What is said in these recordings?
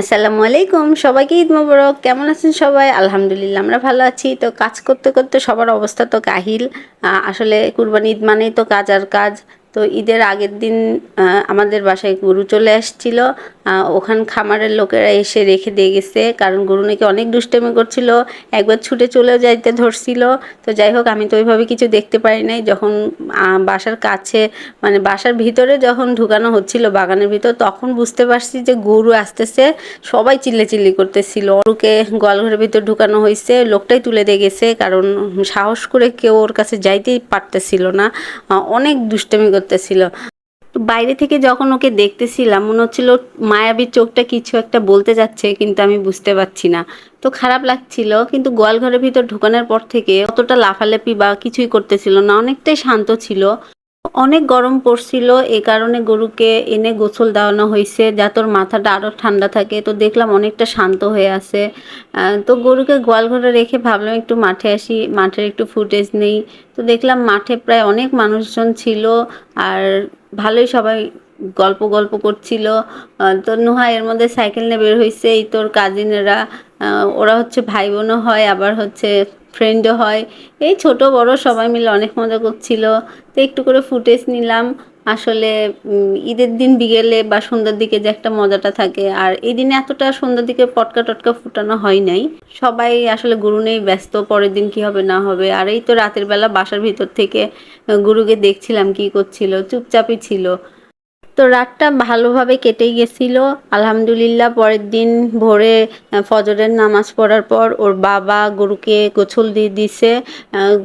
আসসালামু আলাইকুম, সবাইকে ঈদ মোবারক। কেমন আছেন সবাই? আলহামদুলিল্লাহ, আমরা ভালো আছি। তো কাজ করতে করতে সবার অবস্থা তো কাহিল। আসলে কুরবানি ঈদ মানেই তো কাজ আর কাজ। তো ঈদের আগের দিন আমাদের বাসায় গরু চলে আসছিল। ওখান খামারের লোকেরা এসে রেখে দিয়ে গেছে, কারণ গরু নাকি অনেক দুষ্টামি করছিল, একবার ছুটে চলে যাইতে ধরছিল। তো যাই হোক, আমি তো ওইভাবে কিছু দেখতে পারি নাই। যখন বাসার কাছে মানে বাসার ভিতরে যখন ঢুকানো হচ্ছিল বাগানের ভিতর, তখন বুঝতে পারছি যে গরু আসতেছে, সবাই চিল্লে চিল্লি করতেছিল। গরুকে গোয়ালঘরের ভিতর ঢুকানো হয়েছে, লোকটাই তুলে দিয়ে গেছে, কারণ সাহস করে কেউ ওর কাছে যাইতেই পারতেছিল না। অনেক দুষ্টামি করতেছিল। বাইরে থেকে যখন ওকে দেখতেছিলাম, মনে হচ্ছিল মায়াবীর চোখটা কিছু একটা বলতে যাচ্ছে, কিন্তু আমি বুঝতে পারছি না। তো খারাপ লাগছিল, কিন্তু গোয়াল ঘরের ভিতর ঢুকানোর পর থেকে অতটা লাফালাফি বা কিছুই করতেছিল না, অনেকটাই শান্ত ছিল। অনেক গরম পড়ছিল এই কারণে গরুকে এনে গোসল দেওয়ানো হয়েছে যাতে ওর মাথাটা আরও ঠান্ডা থাকে। তো দেখলাম অনেকটা শান্ত হয়ে আছে। তো গরুকে গোয়াল ঘরে রেখে ভাবলাম একটু মাঠে আসি, মাঠের একটু ফুটেজ নেই। তো দেখলাম মাঠে প্রায় অনেক মানুষজন ছিল আর ভালোই সবাই গল্প গল্প করছিল তো নুহা এর মধ্যে সাইকেল নিয়ে বের হয়েছে এই তোর কাজিনেরা ওরা হচ্ছে ভাই বোনও হয়, আবার হচ্ছে ফ্রেন্ডও হয়। এই ছোট, বড় সবাই মিলে অনেক মজা করছিল। তো একটু করে ফুটেজ নিলাম। আসলে ঈদের দিন বিকেলে বা সন্ধ্যার দিকে যে একটা মজাটা থাকে। আর এই দিনে এতটা সন্ধ্যার দিকে পটকা টটকা ফুটানো হয় নাই। সবাই আসলে গুরু নেই, ব্যস্ত, পরের দিন কি হবে, না হবে। আর এই তো রাতের বেলা বাসার ভিতর থেকে গুরুকে দেখছিলাম কি করছিল, চুপচাপই ছিল। তো রাতটা ভালোভাবে কেটে গেছিল। আলহামদুলিল্লাহ পরের দিন ভোরে ফজরের নামাজ পড়ার পর ওর বাবা গরুকে গোছল দিয়ে দিছে।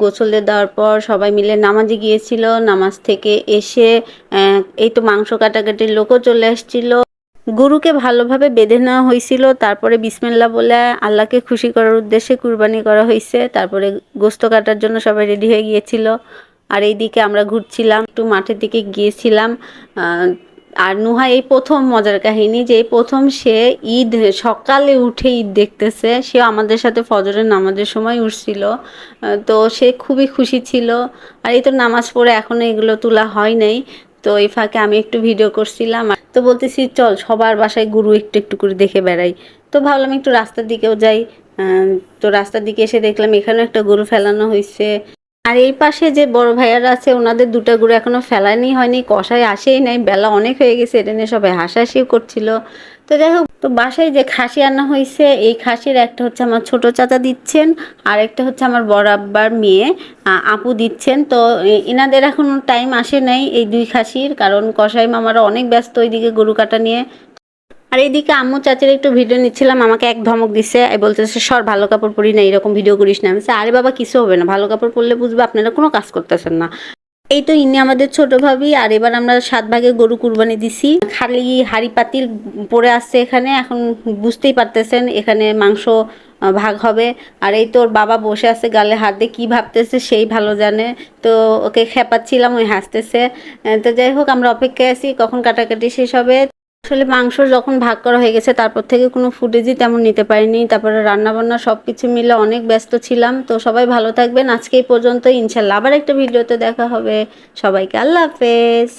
গোছল দিয়ে দেওয়ার পর সবাই মিলে নামাজে গিয়েছিল। নামাজ থেকে এসে এই তো মাংস কাটাকাটির লোকও চলে আসছিল। গরুকে ভালোভাবে বেঁধে নেওয়া হয়েছিল। তারপরে বিসমিল্লা বলে আল্লাহকে খুশি করার উদ্দেশ্যে কুরবানি করা হয়েছে। তারপরে গোস্ত কাটার জন্য সবাই রেডি হয়ে গিয়েছিল। আর এইদিকে আমরা ঘুরছিলাম, একটু মাঠের দিকে গিয়েছিলাম। আর নুহা এই প্রথম মজার কাহিনী যে প্রথম সে ঈদ, সকালে উঠে ঈদ দেখতেছে। সে আমাদের সাথে ফজরের নামাজের সময় উঠছিল। তো সে খুবই খুশি ছিল। আর এই তো নামাজ পড়ে এখনও এগুলো তোলা হয় নাই। তো এই ফাঁকে আমি একটু ভিডিও করছিলাম। তো বলতেছি, চল, সবার বাসায় গুরু একটু একটু করে দেখে বেড়াই। তো ভাবলাম একটু রাস্তার দিকেও যাই। তো রাস্তার দিকে এসে দেখলাম এখানেও একটা গরু ফেলানো হয়েছে আর এই পাশে যে বড় ভাইয়ারা আছে, ওনাদের দুটো গরু এখনও ফেলানি হয়নি, কষায় আসেই নাই, বেলা অনেক হয়ে গেছে, এটা নিয়ে সবাই হাসাহাসিও করছিল। তো যাই হোক, তো বাসায় যে খাসি আনা হয়েছে, এই খাসির একটা হচ্ছে আমার ছোট চাচা দিচ্ছেন, আর একটা হচ্ছে আমার বড় আব্বার মেয়ে আপু দিচ্ছেন। তো এনাদের এখনও টাইম আসে নাই এই দুই খাসির, কারণ কষাই মামারা অনেক ব্যস্ত ওইদিকে গরু কাটা নিয়ে। আর এইদিকে আম্মু চাচির একটু ভিডিও নিচ্ছিলাম, আমাকে এক ধমক দিছে বলতেছে, সর, ভালো কাপড় পরি না, এরকম ভিডিও করিস না। আমি আরে বাবা, কিছু হবে না, ভালো কাপড় পরলে বুঝবে আপনারা কোনো কাজ করতেছেন না। এই তো ইনি আমাদের ছোট ভাবি, আর এবার আমরা সাত ভাগে গরু কুরবানি দিছি। খালি হাড়ি পাতিল পড়ে আসছে এখানে, এখন বুঝতেই পারতেছেন, এখানে মাংস ভাগ হবে। আর এই তোর বাবা বসে আছে গালে হাত দিয়ে, কী ভাবতেছে সেই ভালো জানে। তো ওকে খেপাচ্ছিলাম ওই হাসতেছে। তো যাই হোক, আমরা অপেক্ষায় আছি, কখন কাটাকাটি শেষ হবে। আসলে মাংস যখন ভাগ করা হয়ে গেছে, তারপর থেকে কোনো ফুটেজই তেমন নিতে পারিনি। তারপরে রান্নাবান্না সব কিছু মিলে অনেক ব্যস্ত ছিলাম। তো সবাই ভালো থাকবেন। আজকে এই পর্যন্ত ইনশাল্লাহ আবার একটা ভিডিওতে দেখা হবে। সবাইকে আল্লাহ হাফেজ।